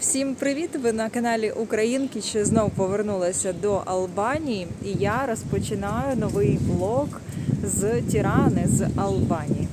Всім привіт! Ви на каналі Українки, що знову повернулася до Албанії, і я розпочинаю новий влог з Тірани з Албанії.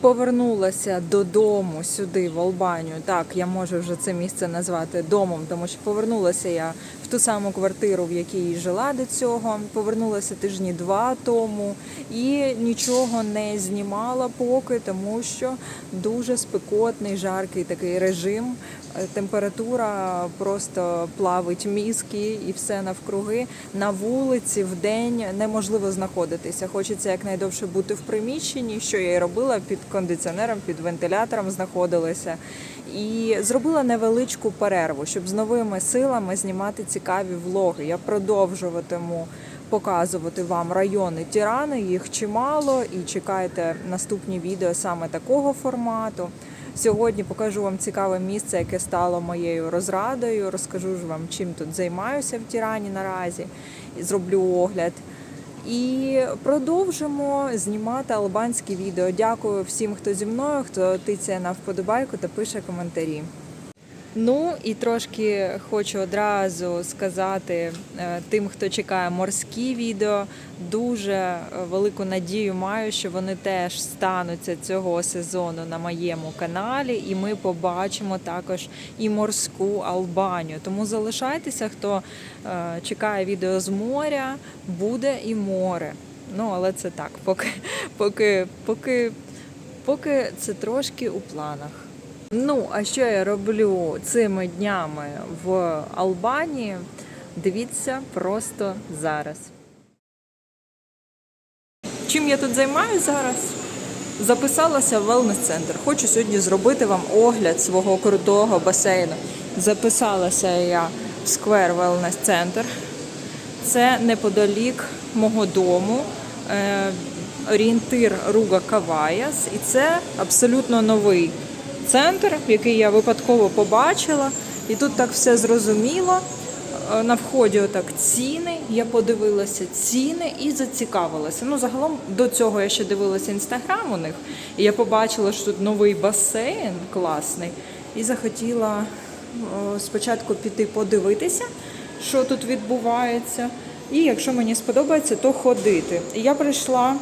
Повернулася додому сюди, в Албанію. Так, я можу вже це місце назвати домом, тому що повернулася я в ту саму квартиру, в якій жила до цього. Повернулася тижні два тому і нічого не знімала поки, тому що дуже спекотний, жаркий такий режим. Температура просто плавить мізки і все навкруги. На вулиці в день неможливо знаходитися. Хочеться якнайдовше бути в приміщенні, що я і робила під кондиціонером, під вентилятором знаходилася. І зробила невеличку перерву, щоб з новими силами знімати цікаві влоги. Я продовжуватиму показувати вам райони Тірани, їх чимало, і чекайте наступні відео саме такого формату. Сьогодні покажу вам цікаве місце, яке стало моєю розрадою. Розкажу ж вам, чим тут займаюся в Тірані наразі. Зроблю огляд. І продовжимо знімати албанські відео. Дякую всім, хто зі мною, хто тицяє на вподобайку та пише коментарі. Ну і трошки хочу одразу сказати е, тим, хто чекає морські відео. Дуже е, велику надію маю, що вони теж стануться цього сезону на моєму каналі, і ми побачимо також і морську Албанію. Тому залишайтеся, хто е, чекає відео з моря, буде і море. Ну але це так, поки, поки, поки, поки це трошки у планах. Ну, а що я роблю цими днями в Албанії? Дивіться просто зараз. Чим я тут займаюся зараз? Записалася в велнес-центр. Хочу сьогодні зробити вам огляд свого крутого басейну. Записалася я в сквер Wellness Центр. Це неподалік мого дому. Е, орієнтир Руга Каваяс. І це абсолютно новий центр, який я випадково побачила. І тут так все зрозуміло. Е, На вході отак ціни. Я подивилася ціни і зацікавилася. Ну, загалом до цього я ще дивилася інстаграм у них. І я побачила, що тут новий басейн класний. І захотіла о, спочатку піти подивитися, що тут відбувається. І якщо мені сподобається, то ходити. І я прийшла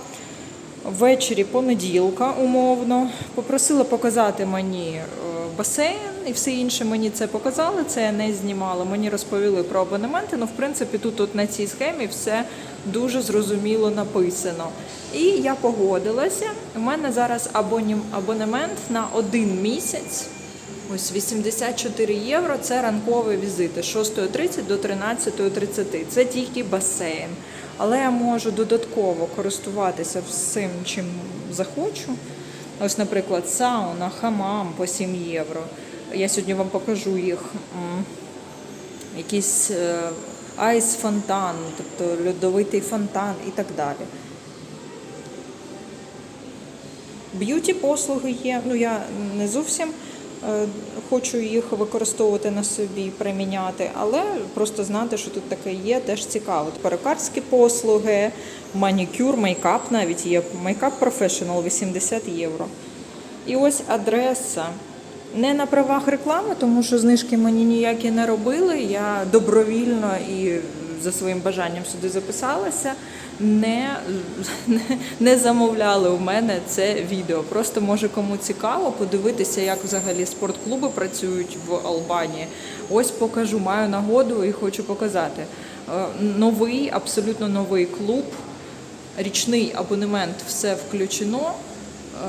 ввечері понеділка, умовно, попросила показати мені е, басейн і все інше мені це показали. Це я не знімала. Мені розповіли про абонементи. Ну, в принципі, тут от на цій схемі все дуже зрозуміло написано. І я погодилася. У мене зараз абонем... абонемент на один місяць. Ось 84 євро це ранкові візити з 6.30 до 13.30. Це тільки басейн. Але я можу додатково користуватися всім, чим захочу. Ось, наприклад, сауна, хамам по 7 євро. Я сьогодні вам покажу їх. Якийсь е, айс-фонтан, тобто льодовитий фонтан і так далі. Б'юті послуги є. Ну я не зовсім хочу їх використовувати на собі, приміняти, але просто знати, що тут таке є, теж цікаво. Перукарські послуги, манікюр, мейкап навіть є. Мейкап професіонал 80 євро. І ось адреса. Не на правах реклами, тому що знижки мені ніякі не робили. Я добровільно і за своїм бажанням сюди записалася. Не, не, замовляли у мене це відео. Просто може кому цікаво подивитися, як взагалі спортклуби працюють в Албанії. Ось покажу, маю нагоду і хочу показати. Е, Новий, абсолютно новий клуб, річний абонемент, все включено. е,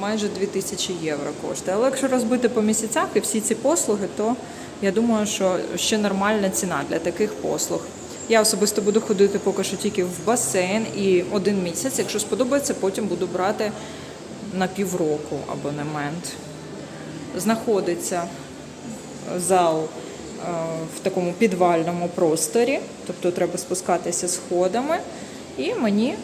Майже 2000 євро коштує. Але якщо розбити по місяцях і всі ці послуги, то я думаю, що ще нормальна ціна для таких послуг. Я особисто буду ходити поки що тільки в басейн і один місяць. Якщо сподобається, потім буду брати на півроку абонемент. Знаходиться зал е, в такому підвальному просторі, тобто треба спускатися сходами. І мені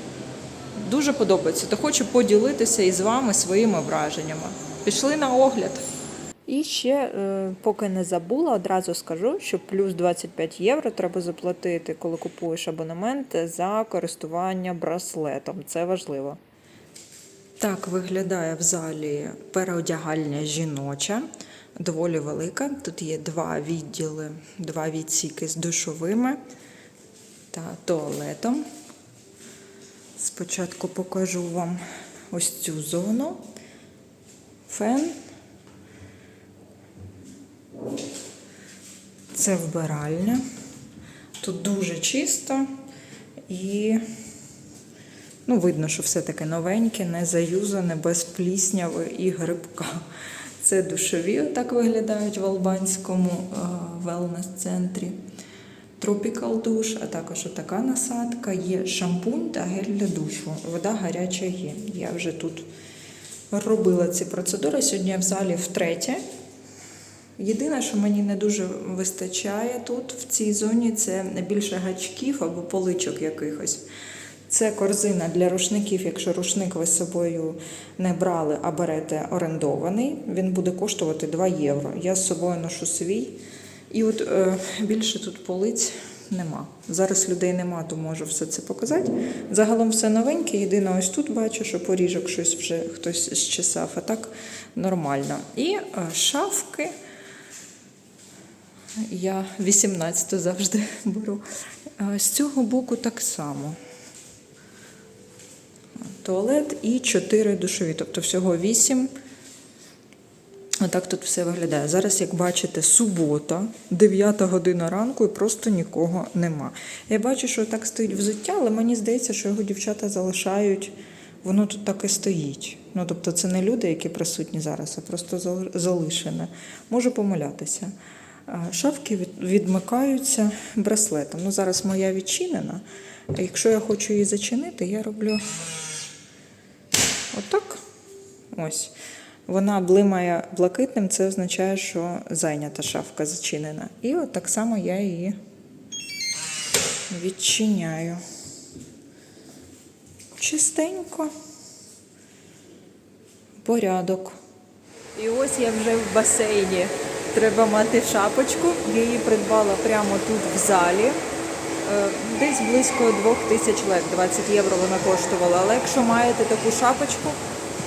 дуже подобається. То хочу поділитися із вами своїми враженнями. Пішли на огляд. І ще, е, поки не забула, одразу скажу, що плюс 25 євро треба заплатити, коли купуєш абонемент за користування браслетом. Це важливо. Так виглядає в залі переодягальня жіноча. доволі велика. Тут є два відділи, два відсіки з душовими та туалетом. Спочатку покажу вам ось цю зону. Фен. Це вбиральня. Тут дуже чисто і ну, видно, що все таке новеньке, не заюзане, без плісняви і грибка. Це душові, так виглядають в албанському велнес-центрі. Tropical душ, а також така насадка. Є шампунь та гель для душу. Вода гаряча є. Я вже тут робила ці процедури. Сьогодні я в залі втретє. Єдине, що мені не дуже вистачає тут, в цій зоні, це більше гачків або поличок якихось. Це корзина для рушників. Якщо рушник ви з собою не брали, а берете орендований, він буде коштувати 2 євро. Я з собою ношу свій. І от е, більше тут полиць нема. Зараз людей нема, то можу все це показати. Загалом все новеньке. Єдине, ось тут бачу, що поріжок щось вже хтось щесав, а так нормально. І е, шафки. Я 18 завжди беру. З цього боку так само. Туалет і 4 душові, тобто всього 8. Отак тут все виглядає. Зараз, як бачите, субота, 9 година ранку, і просто нікого нема. Я бачу, що так стоїть взуття, але мені здається, що його дівчата залишають, воно тут так і стоїть. Ну, тобто, це не люди, які присутні зараз, а просто залишене. Можу помилятися. А, Шафки відмикаються браслетом. Ну, зараз моя відчинена. Якщо я хочу її зачинити, я роблю отак. Ось. Вона блимає блакитним, це означає, що зайнята шафка зачинена. І от так само я її відчиняю. Чистенько. Порядок. І ось я вже в басейні. Треба мати шапочку. Я її придбала прямо тут в залі. Е, Десь близько 2 тисяч лек, 20 євро вона коштувала. Але якщо маєте таку шапочку,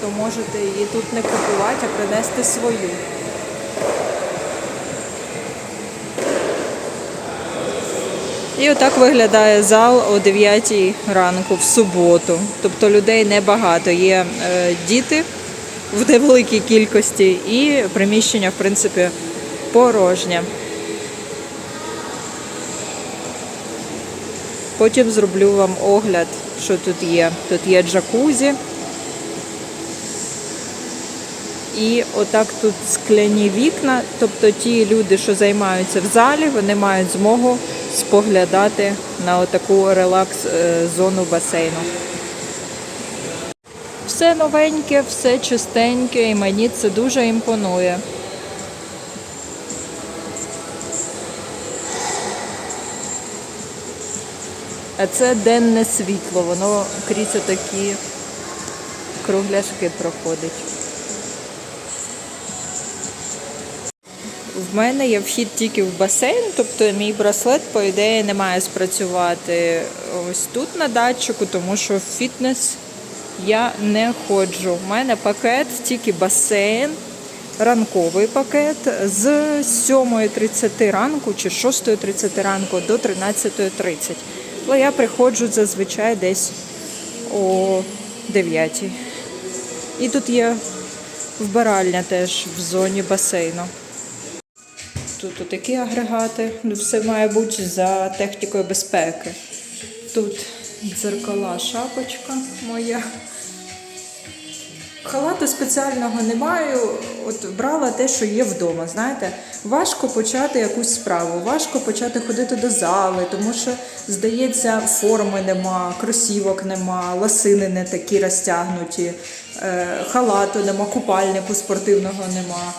то можете її тут не купувати, а принести свою. І отак виглядає зал о 9 ранку в суботу. Тобто людей небагато. Є е, діти в невеликій кількості, і приміщення, в принципі, порожнє. Потім зроблю вам огляд, що тут є. Тут є джакузі. І отак тут скляні вікна, тобто ті люди, що займаються в залі, вони мають змогу споглядати на отаку релакс-зону басейну. Все новеньке, все чистеньке, і мені це дуже імпонує. Це денне світло, воно крізь такі кругляшки проходить. В мене є вхід тільки в басейн, тобто мій браслет, по ідеї, не має спрацювати ось тут на датчику, тому що в фітнес я не ходжу. У мене пакет тільки басейн, ранковий пакет з 7.30 ранку чи 6.30 ранку до 13.30. Але я приходжу зазвичай десь о 9. І тут є вбиральня теж в зоні басейну. Тут такі агрегати, ну, все має бути за технікою безпеки. Тут дзеркала, шапочка моя. Халату спеціального не маю. От брала те, що є вдома. Знаєте, важко почати якусь справу, важко почати ходити до зали, тому що, здається, форми нема, кросівок нема, ласини не такі розтягнуті, е, халату нема, купальнику спортивного нема.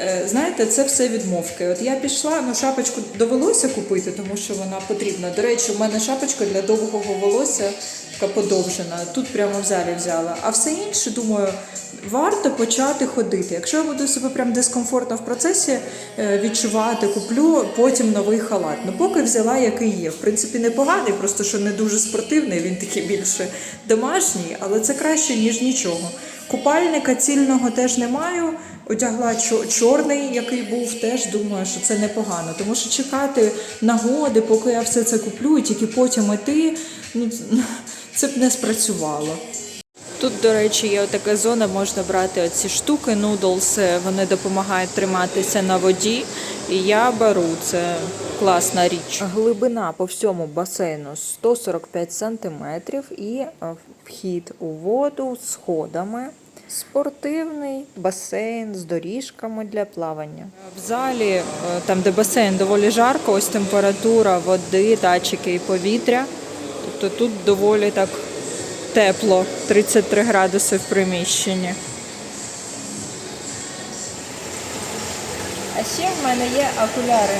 Е, Знаєте, це все відмовки. От я пішла, ну шапочку довелося купити, тому що вона потрібна. До речі, у мене шапочка для довгого волосся така подовжена. Тут прямо в залі взяла. А все інше, думаю, варто почати ходити. Якщо я буду себе прям дискомфортно в процесі е, відчувати, куплю потім новий халат. Ну поки взяла, який є. В принципі, непоганий, просто що не дуже спортивний, він такий більше домашній, але це краще, ніж нічого. Купальника цільного теж не маю. Одягла чорний, який був, теж думаю, що це непогано. Тому що чекати нагоди, поки я все це куплю, і тільки потім іти, ну це б не спрацювало. Тут, до речі, є така зона, можна брати оці штуки, нудлс, вони допомагають триматися на воді. І я беру це класна річ. Глибина по всьому басейну 145 сантиметрів і е, вхід у воду з сходами. Спортивний басейн з доріжками для плавання. В залі, е, там де басейн доволі жарко, ось температура води, датчики і повітря. Тобто тут доволі так тепло, 33 градуси в приміщенні. А ще в мене є окуляри.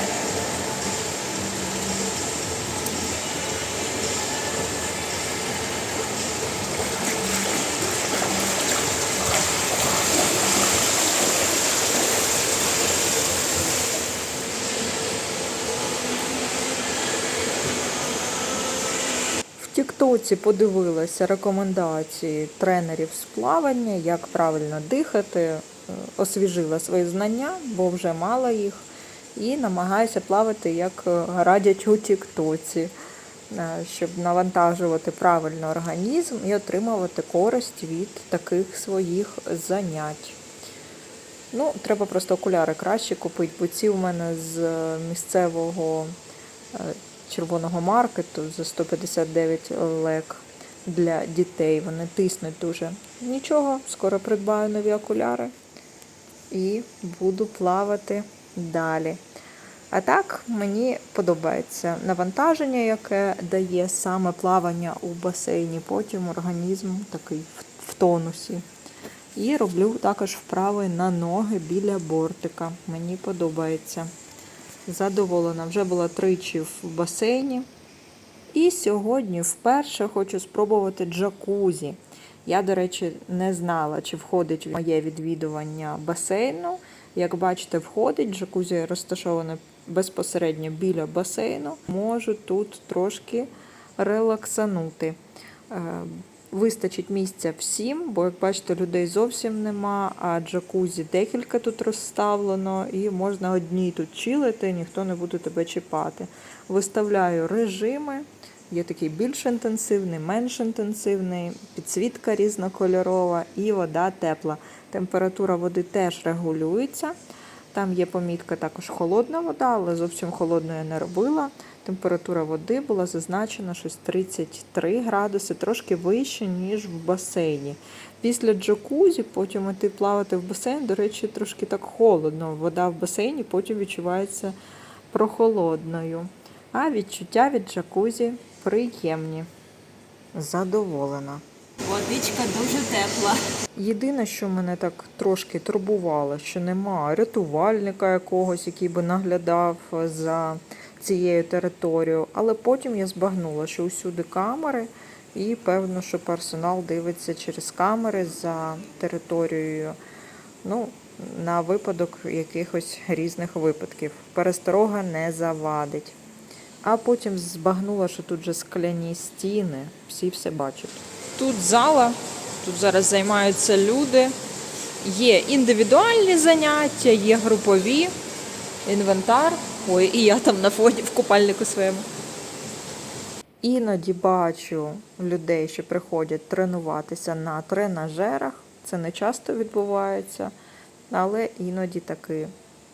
В Тіктоці подивилася рекомендації тренерів з плавання, як правильно дихати, е, освіжила свої знання, бо вже мала їх, і намагаюся плавати, як е, радять у Тіктоці, е, щоб навантажувати правильно організм і отримувати користь від таких своїх занять. Ну, треба просто окуляри краще купити, бо ці у мене з місцевого червоного маркету за 159 лек для дітей. Вони тиснуть дуже. Нічого, скоро придбаю нові окуляри і буду плавати далі. А так мені подобається навантаження, яке дає саме плавання у басейні. Потім організм такий в- тонусі. І роблю також вправи на ноги біля бортика. Мені подобається. Задоволена. Вже була тричі в басейні. І сьогодні вперше хочу спробувати джакузі. Я, до речі, не знала, чи входить в моє відвідування басейну. Як бачите, входить. Джакузі розташоване безпосередньо біля басейну. Можу тут трошки релаксанути. Вистачить місця всім, бо, як бачите, людей зовсім нема, а джакузі декілька тут розставлено, і можна одній тут чилити, ніхто не буде тебе чіпати. Виставляю режими. Є такий більш інтенсивний, менш інтенсивний, підсвітка різнокольорова і вода тепла. Температура води теж регулюється. Там є помітка також холодна вода, але зовсім холодною я не робила. Температура води була зазначена щось 33 градуси, трошки вище, ніж в басейні. Після джакузі потім іти плавати в басейн, до речі, трошки так холодно. Вода в басейні потім відчувається прохолодною. А відчуття від джакузі приємні. Задоволена. Водичка дуже тепла. Єдине, що мене так трошки турбувало, що нема рятувальника якогось, який би наглядав за цією територією. Але потім я збагнула, що усюди камери, і певно, що персонал дивиться через камери за територією. Ну, на випадок якихось різних випадків. Пересторога не завадить. А потім збагнула, що тут же скляні стіни, всі все бачать. Тут зала, тут зараз займаються люди. Є індивідуальні заняття, є групові, інвентар. Ой, і я там на фоні в купальнику своєму. Іноді бачу людей, що приходять тренуватися на тренажерах. Це не часто відбувається, але іноді таки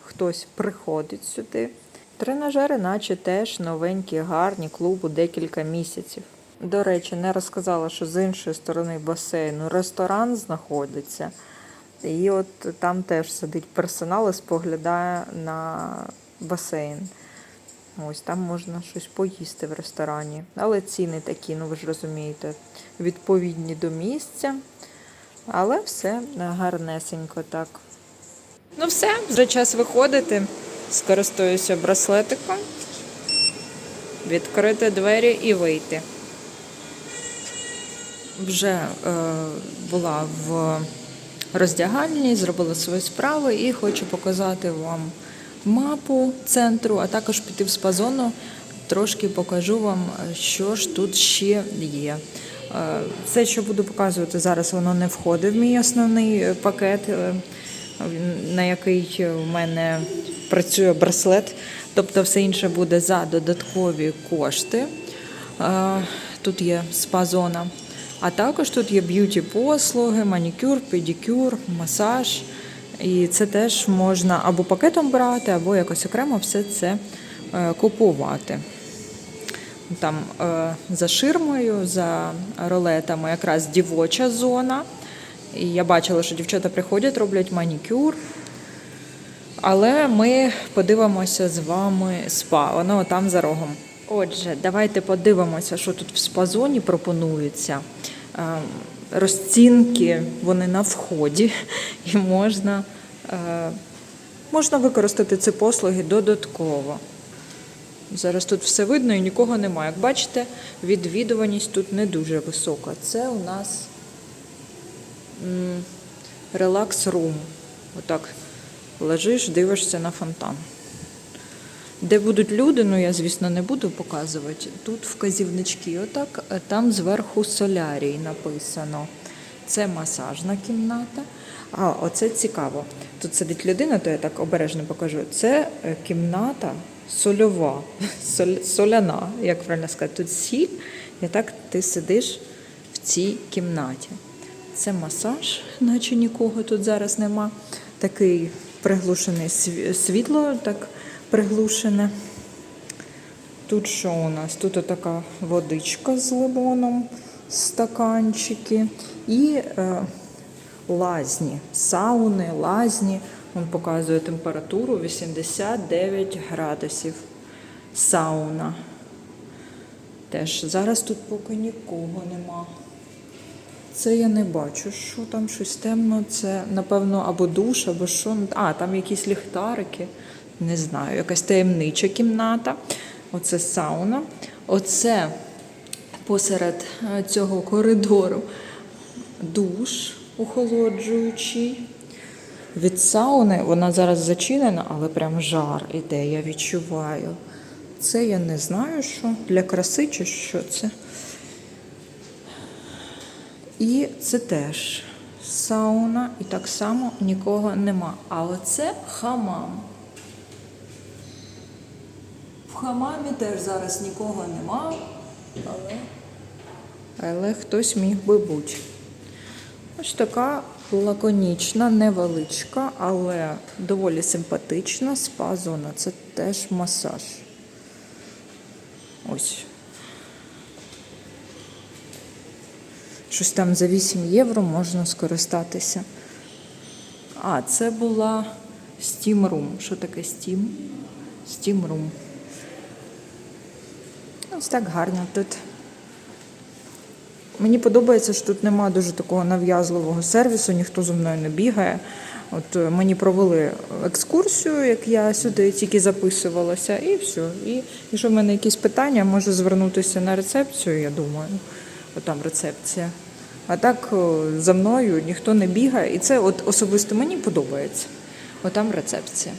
хтось приходить сюди. Тренажери, наче теж новенькі, гарні, клубу декілька місяців. До речі, не розказала, що з іншої сторони басейну ресторан знаходиться. І от там теж сидить персонал і споглядає на басейн. Ось там можна щось поїсти в ресторані. Але ціни такі, ну ви ж розумієте, відповідні до місця. Але все гарнесенько так. Ну все, вже час виходити. Скористуюся браслетиком, відкрити двері і вийти. Вже е, була в роздягальні, зробила свої справи і хочу показати вам мапу центру, а також піти в спа-зону. Трошки покажу вам, що ж тут ще є. Е, Все, що буду показувати зараз, воно не входить в мій основний е, пакет е, на який в мене працює браслет. Тобто все інше буде за додаткові кошти. Е, Тут є спа-зона. А також тут є б'юті-послуги, манікюр, педикюр, масаж. І це теж можна або пакетом брати, або якось окремо все це е, купувати. Там е, за ширмою, за ролетами якраз дівоча зона. І я бачила, що дівчата приходять, роблять манікюр. Але ми подивимося з вами спа. Воно там за рогом. Отже, давайте подивимося, що тут в спа-зоні пропонується. Е, Розцінки вони на вході, і можна, е, можна використати ці послуги додатково. Зараз тут все видно і нікого немає. Як бачите, відвідуваність тут не дуже висока. Це у нас релакс рум. Отак лежиш, дивишся на фонтан. Де будуть люди, ну я, звісно, не буду показувати. Тут вказівнички, отак, там зверху солярій написано. Це масажна кімната. А, оце цікаво. Тут сидить людина, то я так обережно покажу. Це е, кімната сольова, соль, соляна, як правильно сказати, тут сіль, і так ти сидиш в цій кімнаті. Це масаж, наче нікого тут зараз нема. Такий приглушений світло, так приглушене. Тут що у нас? Тут така водичка з лимоном, стаканчики і е, лазні, сауни, лазні. Він показує температуру 89 градусів. Сауна. Теж зараз тут поки нікого нема. Це я не бачу, що там щось темно. Це, напевно, або душ, або що. А, там якісь ліхтарики. Не знаю, якась таємнича кімната. Оце сауна. Оце посеред е, цього коридору душ охолоджуючий. Від сауни вона зараз зачинена, але прям жар іде, я відчуваю. Це я не знаю, що для краси чи що це. І це теж сауна, і так само нікого нема. А оце хамам. В хамамі теж зараз нікого нема, але, але хтось міг би бути. Ось така лаконічна, невеличка, але доволі симпатична спа-зона. Це теж масаж. Ось. Щось там за 8 євро можна скористатися. А, це була Steam Room. Що таке Steam? Steam Room. Ось так гарно тут. Мені подобається, що тут немає дуже такого нав'язливого сервісу, ніхто зі мною не бігає. От е, мені провели екскурсію, як я сюди тільки записувалася, і все. І якщо в мене якісь питання, можу звернутися на рецепцію, я думаю. От там рецепція. А так за мною ніхто не бігає. І це от особисто мені подобається. От там рецепція.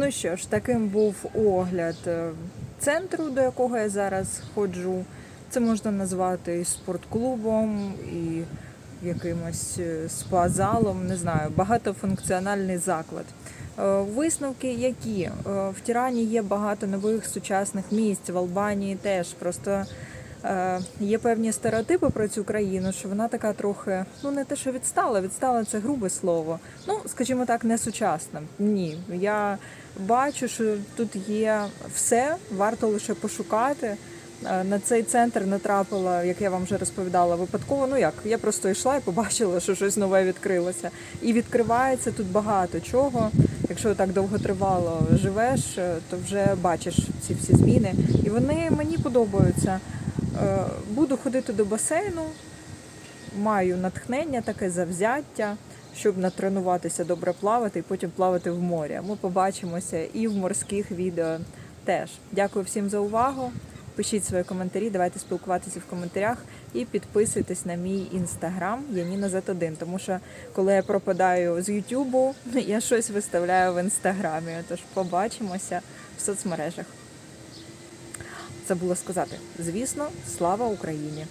Ну що ж, таким був огляд е, центру, до якого я зараз ходжу. Це можна назвати і спортклубом, і якимось е, спа-залом, не знаю, багатофункціональний заклад. Е, Висновки які? В Тірані є багато нових сучасних місць, в Албанії теж. Просто є певні стереотипи про цю країну, що вона така трохи, ну не те, що відстала, відстала це грубе слово. Ну, скажімо так, не сучасна. Ні. Я бачу, що тут є все, варто лише пошукати. Е, На цей центр натрапила, як я вам вже розповідала, випадково. Ну як я просто йшла і побачила, що щось нове відкрилося. І відкривається тут багато чого. Якщо так довготривало живеш, е, то вже бачиш ці всі зміни. І вони мені подобаються. Е, Буду ходити до басейну, маю натхнення, таке завзяття, щоб натренуватися добре плавати і потім плавати в морі. Ми побачимося і в морських відео теж. Дякую всім за увагу. Пишіть свої коментарі, давайте спілкуватися в коментарях і підписуйтесь на мій інстаграм Яніна Z1, тому що коли я пропадаю з Ютубу, я щось виставляю в інстаграмі. Тож побачимося в соцмережах. Забула сказати, звісно, слава Україні!